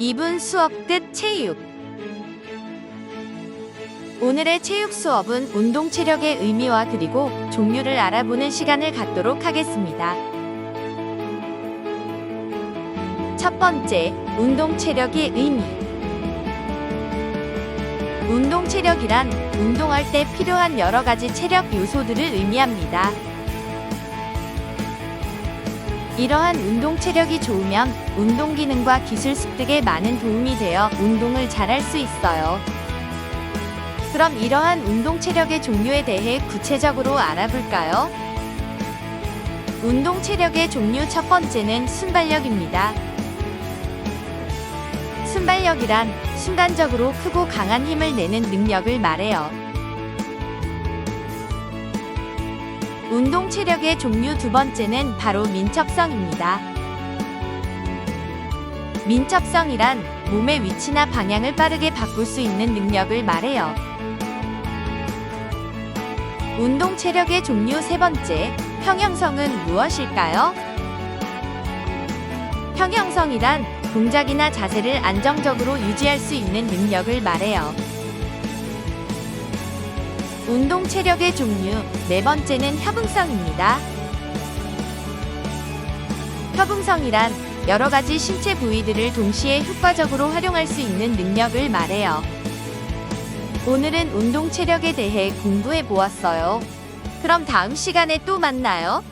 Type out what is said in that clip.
오픈 수업 끝 체육. 오늘의 체육 수업은 운동 체력의 의미와 그리고 종류를 알아보는 시간을 갖도록 하겠습니다. 첫 번째, 운동 체력의 의미. 운동 체력이란 운동할 때 필요한 여러 가지 체력 요소들을 의미합니다. 이러한 운동 체력이 좋으면 운동 기능과 기술 습득에 많은 도움이 되어 운동을 잘할 수 있어요. 그럼 이러한 운동 체력의 종류에 대해 구체적으로 알아볼까요? 운동 체력의 종류 첫 번째는 순발력입니다. 순발력이란 순간적으로 크고 강한 힘을 내는 능력을 말해요. 운동 체력의 종류 두 번째는 바로 민첩성입니다. 민첩성이란 몸의 위치나 방향을 빠르게 바꿀 수 있는 능력을 말해요. 운동 체력의 종류 세 번째, 평형성은 무엇일까요? 평형성이란 동작이나 자세를 안정적으로 유지할 수 있는 능력을 말해요. 운동 체력의 종류 네 번째는 협응성입니다. 협응성이란 여러 가지 신체 부위들을 동시에 효과적으로 활용할 수 있는 능력을 말해요. 오늘은 운동 체력에 대해 공부해 보았어요. 그럼 다음 시간에 또 만나요.